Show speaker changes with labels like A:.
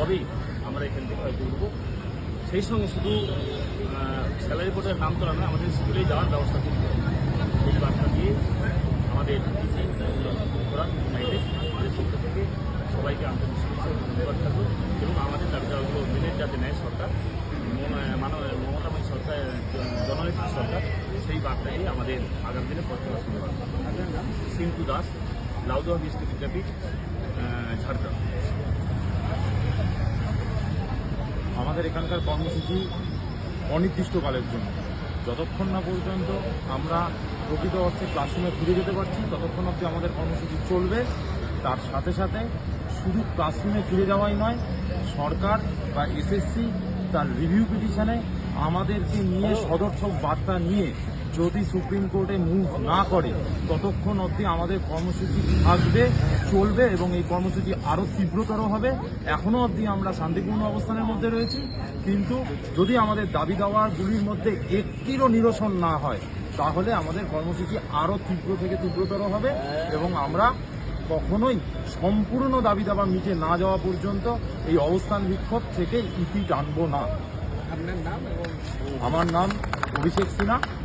A: সেইভাবেই আমরা এখান থেকে হয়তো উঠবো সেই সঙ্গে শুধু স্যালারি বোর্ডের নাম তোলা নয়, আমাদের স্কুলে যাওয়ার ব্যবস্থা করতে হবে। এই বার্তা দিয়ে আমাদের আমাদের থেকে সবাইকে আন্তরিক শুভেচ্ছা ধন্যবাদ থাকবে এবং আমাদের দাবি দাওয়াগুলো মেনে যাতে নেয় সরকার মানব মমতাময়ী সরকার, জননেত্রী সরকার, সেই বার্তাই আমাদের আগামী দিনে পথ চলা শুরু হবে সিন্টু দাস লাউদহ বিষ্ণু বিদ্যাপীঠ ঝাড়গ্রাম।
B: আমাদের এখানকার কর্মসূচি অনির্দিষ্টকালের জন্য। যতক্ষণ না পর্যন্ত আমরা প্রকৃত অর্থে ক্লাসরুমে ফিরে যেতে পারছি, ততক্ষণ অবধি আমাদের কর্মসূচি চলবে। তার সাথে সাথে শুধু ক্লাসরুমে ফিরে যাওয়াই নয়, সরকার বা এসএসসি তার রিভিউ পিটিশনে আমাদেরকে নিয়ে সদর্থক বার্তা নিয়ে যদি সুপ্রিম কোর্টে মুভ না করে, ততক্ষণ অবধি আমাদের কর্মসূচি থাকবে, চলবে এবং এই কর্মসূচি আরও তীব্রতর হবে। এখনও অবধি আমরা শান্তিপূর্ণ অবস্থানের মধ্যে রয়েছি। কিন্তু যদি আমাদের দাবি দাওয়াগুলির মধ্যে একটিরও নিরসন না হয়, তাহলে আমাদের কর্মসূচি আরও তীব্র থেকে তীব্রতর হবে এবং আমরা কখনোই সম্পূর্ণ দাবি দাবা মিটে না যাওয়া পর্যন্ত এই অবস্থান বিক্ষোভ থেকে ইতি টানবো না। আমার নাম অভিষেক সিনহা।